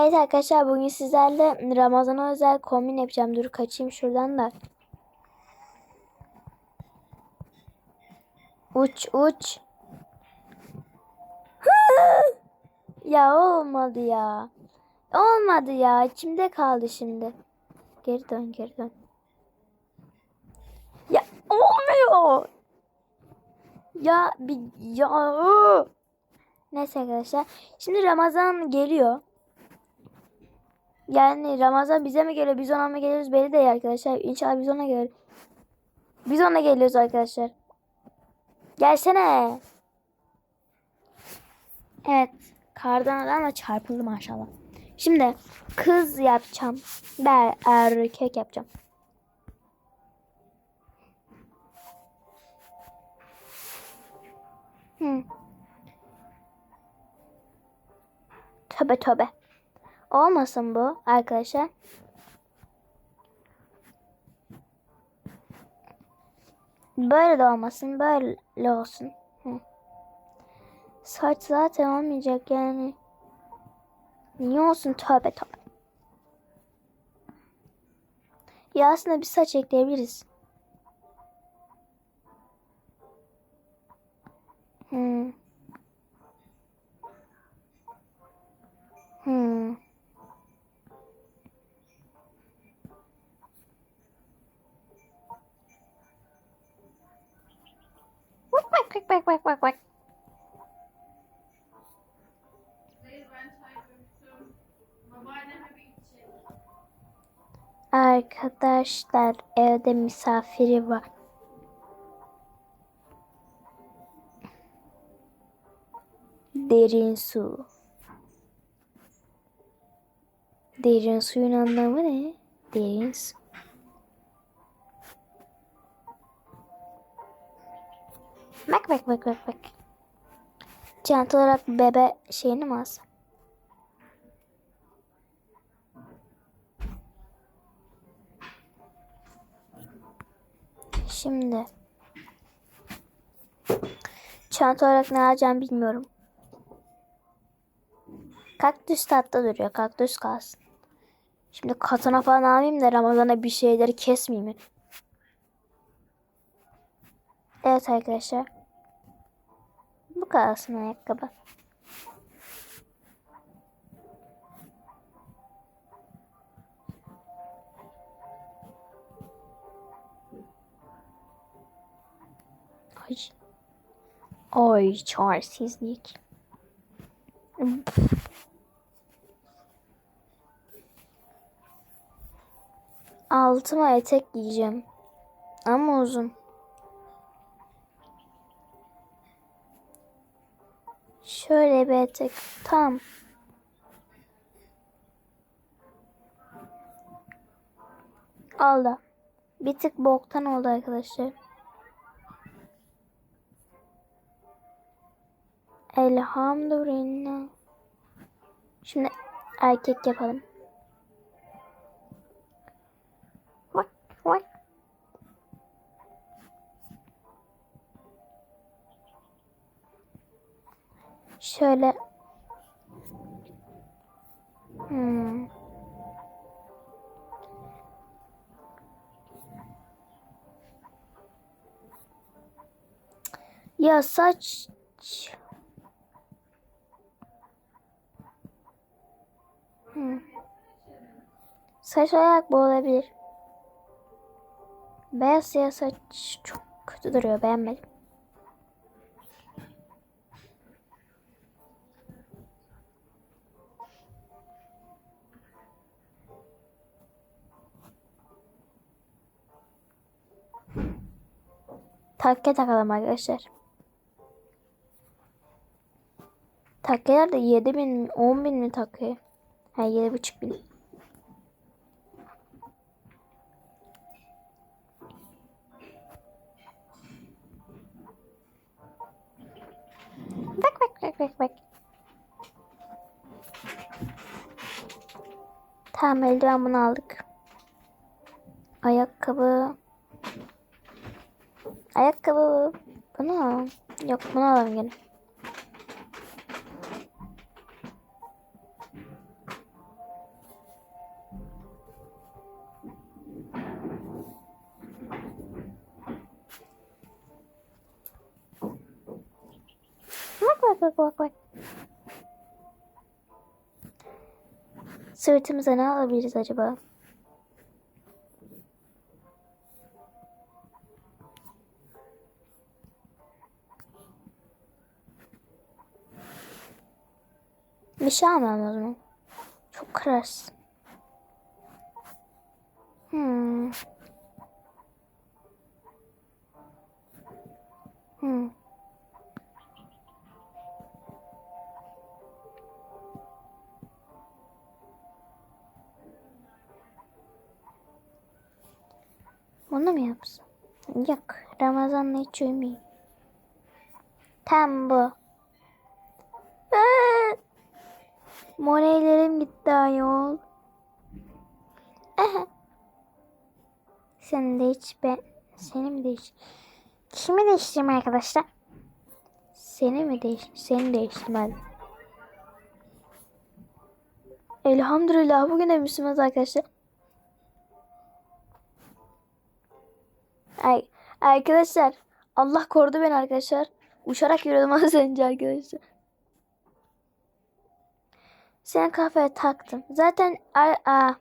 Evet arkadaşlar bugün sizlerle Ramazan'a özel kombin yapacağım. Dur kaçayım şuradan da. Uç uç. ya olmadı ya. Olmadı ya. İçimde kaldı şimdi. Geri dön geri dön. Ya olmuyor. Ya bir ya. Neyse arkadaşlar. Şimdi Ramazan geliyor. Yani Ramazan bize mi geliyor, biz ona mı geliyoruz belli değil arkadaşlar. İnşallah biz ona geliyoruz. Biz ona geliyoruz arkadaşlar. Gelsene. Evet. Kardan adamla çarpıldı maşallah. Şimdi kız yapacağım. Ben erkek yapacağım. Hı. Töbe töbe. Olmasın bu arkadaşlar. Böyle de olmasın. Böyle olsun. Saç zaten olmayacak yani. Niye olsun? Tövbe tövbe. Ya aslında bir saç ekleyebiliriz. Hmm. Hmm. Bak bak bak bak. Arkadaşlar evde misafiri var. Derin su. Derin suyun anlamı ne? Derin su. Bak bak bak bak bak. Çanta olarak bebe şeyini mi alsam? Şimdi çanta olarak ne alacağım bilmiyorum. Kaktüs tatlı duruyor. Kaktüs kalsın. Şimdi katana falan almayayım da Ramazan'a bir şeyleri kesmeyeyim. Evet arkadaşlar. Bu kalsın ayakkabı. Ay. Ay çaresizlik. Altıma etek giyeceğim. Ama uzun. Şöyle bir etek. Tam. Aldı. Bir tık boktan oldu arkadaşlar. Elhamdülillah. Şimdi erkek yapalım. Şöyle. Hmm. Ya saç Hmm. Saç ayak bu olabilir. Beyaz siyah saç çok kötü duruyor. Beğenmedim. Takke takalım arkadaşlar. Takkeler de 7 bin mi 10 bin mi takıyor? Ha 7,5 bin. Bak bak bak bak bak. Tamam eldiven bunu aldık. Ayakkabı. Ayakkabı. Bu ne? Yok bunu alalım gene. Bak bak bak bak bak. Sırtımıza ne alabiliriz acaba? Bir şey almam o zaman. Çok kararsın. Hmm. Hmm. Bunu mu yapsam? Yok. Ramazan'la hiç uyumayayım. Tam bu. Morallerim gitti ayol. Aha. Seni de hiç ben... Seni mi değiş... Kimi değiştireyim arkadaşlar? Seni mi değiş... Seni değiştirmez. Elhamdülillah bugün de Müslümanız arkadaşlar. Ay, arkadaşlar Allah korudu beni arkadaşlar. Uçarak yürüdüm az önce arkadaşlar. Seni kafaya taktım. Zaten a, a,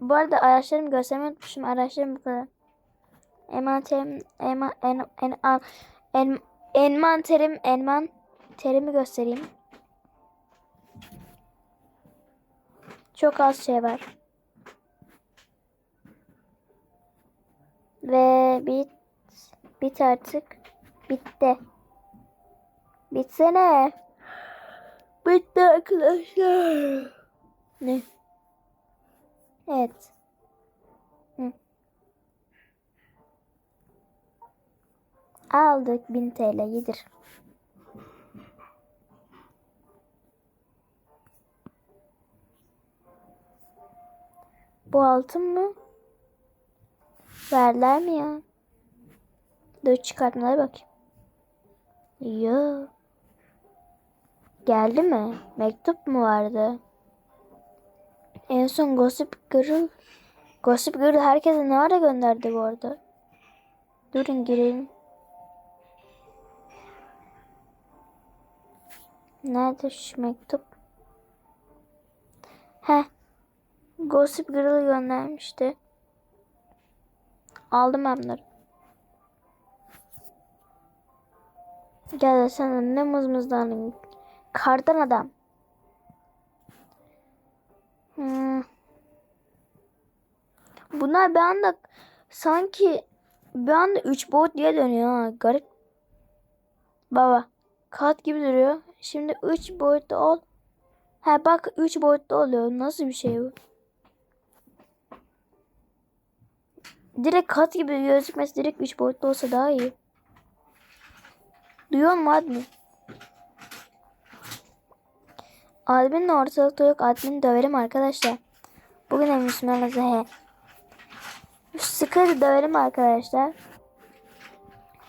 bu arada araçlarımı göstermeyi unutmuşum. Araçlarım bu kadar. Envanterim, enman, en, en, en, en, envanterim, enman terimi göstereyim. Çok az şey var. Ve bit, bit artık. Bitti. Bitsene. Bitti arkadaşlar. Ne? Evet. Hı. Aldık 1000 TL yedir. Bu altın mı? Verler mi ya? Dur çıkartmalara bakayım. Yok. Geldi mi? Mektup mu vardı? En son Gossip Girl Gossip Girl herkese ne ara gönderdi bu arada? Durun girelim. Nerede şu mektup? Heh. Gossip Girl göndermişti. Aldım ben bunları. Gel sen ne mızmızdan Kardan adam. Hmm. Bunlar bir anda sanki bir anda 3 boyut diye dönüyor ha. Garip. Baba. Kat gibi duruyor. Şimdi 3 boyutlu ol. Ha bak 3 boyutlu oluyor. Nasıl bir şey bu? Direkt kat gibi gözükmesi direkt 3 boyutlu olsa daha iyi. Duyuyor musun admin? Admin ortalıkta yok. Admin döverim arkadaşlar. Bugün Müslümanız he. Sıkarı döverim arkadaşlar.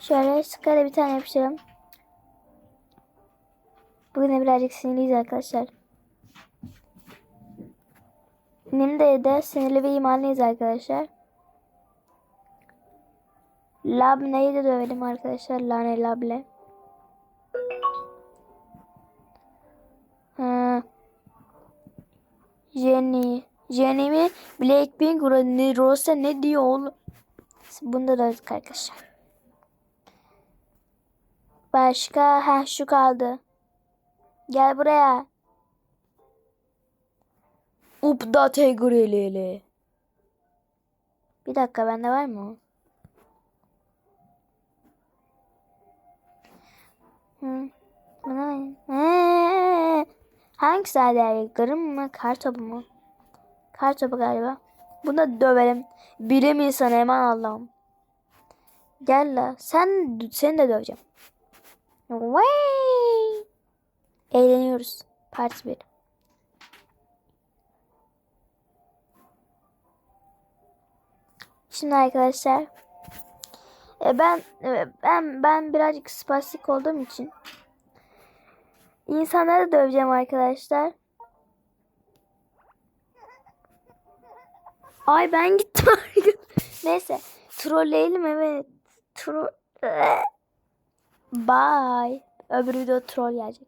Şöyle sıkarı bir tane yapıştıralım. Bugün de birazcık sinirliyiz arkadaşlar. Nimde de sinirli ve imanlıyız arkadaşlar. Labne'yi de dövelim arkadaşlar. Lane Lable. Jenny. Jenny mi? Blackpink, ne Rosa ne diyor oğlum? Bunda da arkadaşlar. Başka ha şu kaldı. Gel buraya. Upda tegrelele. Bir dakika bende var mı? Hı. Bana Hangisi hadi Garım mı? Kar topu mu? Kar topu galiba. Buna döverim. Bilim insanı eman Allah'ım. Gel la. Sen seni de döveceğim. Vay. Eğleniyoruz. Part 1. Şimdi arkadaşlar e, ben e, ben ben birazcık spastik olduğum için insanları döveceğim arkadaşlar. Ay ben gittim. Neyse. Trolleyelim evet. Troll. Bye. Öbür video troll gelecek.